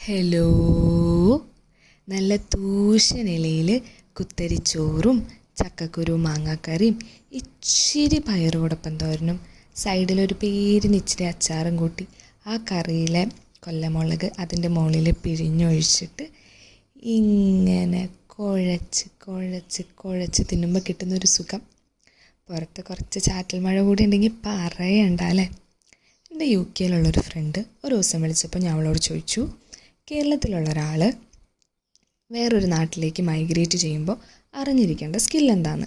Hello നല്ല തൂശനിലയിൽ കുത്തരിച്ചോറും ചക്കക്കുരു മാങ്ങാക്കറിയും ഇച്ചിരി പയറോടൊപ്പം തോരനും സൈഡിലൊരു പേരിന് ഇച്ചിരി അച്ചാറും കൂട്ടി ആ കറിയിലെ കൊല്ലമുളക് അതിന്റെ മുകളിൽ പിഴിഞ്ഞൊഴിച്ചിട്ട് ഇങ്ങനെ കുഴച്ച് കുഴച്ച് കുഴച്ച് തിന്നുമ്പോൾ കിട്ടുന്നൊരു സുഖം. പുറത്ത് കുറച്ച് ചാറ്റൽ മഴ കൂടി ഉണ്ടെങ്കിൽ പറയണ്ട അല്ലേ? എന്റെ യു കെയിലുള്ളൊരു ഫ്രണ്ട് ഒരു ദിവസം വിളിച്ചപ്പോൾ ഞാൻ അവളോട് ചോദിച്ചു കേരളത്തിലുള്ള ഒരാൾ വേറൊരു നാട്ടിലേക്ക് മൈഗ്രേറ്റ് ചെയ്യുമ്പോൾ അറിഞ്ഞിരിക്കേണ്ട സ്കിൽ എന്താണ്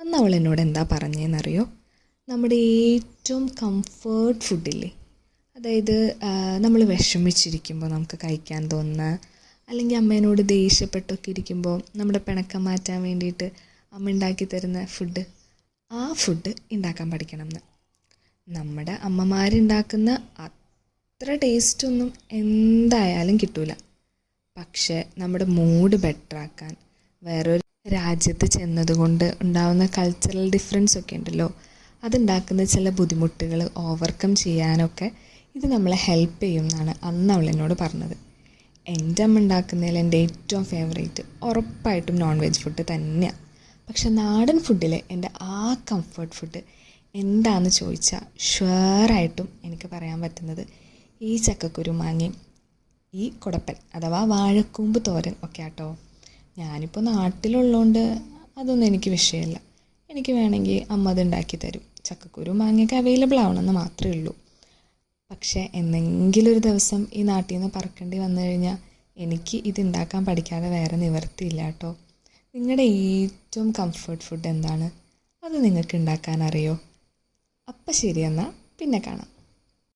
അന്ന് അവൾ എന്നോട് എന്താ പറഞ്ഞതെന്നറിയോ നമ്മുടെ ഏറ്റവും കംഫേർട്ട് ഫുഡില്ലേ അതായത് നമ്മൾ വിഷമിച്ചിരിക്കുമ്പോൾ നമുക്ക് കഴിക്കാൻ തോന്നുന്ന അല്ലെങ്കിൽ അമ്മേനോട് ദേഷ്യപ്പെട്ടൊക്കെ ഇരിക്കുമ്പോൾ നമ്മുടെ പിണക്കം മാറ്റാൻ വേണ്ടിയിട്ട് അമ്മ ഉണ്ടാക്കി തരുന്ന ഫുഡ് ആ ഫുഡ് ഉണ്ടാക്കാൻ പഠിക്കണം എന്ന് നമ്മുടെ അമ്മമാരുണ്ടാക്കുന്ന അത്ര ടേസ്റ്റൊന്നും എന്തായാലും കിട്ടൂല. പക്ഷെ നമ്മുടെ മൂഡ് ബെറ്ററാക്കാൻ വേറൊരു രാജ്യത്ത് ചെന്നതുകൊണ്ട് ഉണ്ടാകുന്ന കൾച്ചറൽ ഡിഫറൻസ് ഒക്കെ ഉണ്ടല്ലോ. അതുണ്ടാക്കുന്ന ചില ബുദ്ധിമുട്ടുകൾ ഓവർകം ചെയ്യാനൊക്കെ ഇത് നമ്മളെ ഹെൽപ്പ് ചെയ്യും എന്നാണ് അന്ന് അവൾ എന്നോട് പറഞ്ഞത്. എന്റെ അമ്മ ഉണ്ടാക്കുന്നതിൽ എന്റെ ഏറ്റവും ഫേവറേറ്റ് ഉറപ്പായിട്ടും നോൺ വെജ് ഫുഡ് തന്നെയാണ് പക്ഷെ നാടൻ ഫുഡിലെ എന്റെ ആ കംഫർട്ട് ഫുഡ് എന്താണെന്ന് ചോദിച്ചാൽ ഷുവറായിട്ടും എനിക്ക് പറയാൻ പറ്റുന്നത് ഈ ചക്കക്കുരു മാങ്ങയും ഈ കുടപ്പൻ അഥവാ വാഴക്കൂമ്പ് തോരൻ ഒക്കെ ആട്ടോ. ഞാനിപ്പോൾ നാട്ടിലുള്ളതുകൊണ്ട് അതൊന്നും എനിക്ക് വിഷയമല്ല എനിക്ക് വേണമെങ്കിൽ അമ്മ അത് ഉണ്ടാക്കി തരും. ചക്കക്കുരു മാങ്ങയൊക്കെ അവൈലബിൾ ആവണമെന്ന് മാത്രമേ ഉള്ളൂ. പക്ഷേ എന്നെങ്കിലും ഒരു ദിവസം ഈ നാട്ടിൽ നിന്ന് പറക്കേണ്ടി വന്നു കഴിഞ്ഞാൽ എനിക്ക് ഇത് ഉണ്ടാക്കാൻ പഠിക്കാതെ വേറെ നിവർത്തിയില്ല കേട്ടോ. നിങ്ങളുടെ ഏറ്റവും കംഫർട്ട് ഫുഡ് എന്താണ്? അത് നിങ്ങൾക്ക് ഉണ്ടാക്കാൻ അറിയോ? അപ്പം ശരി എന്നാൽ പിന്നെ കാണാം.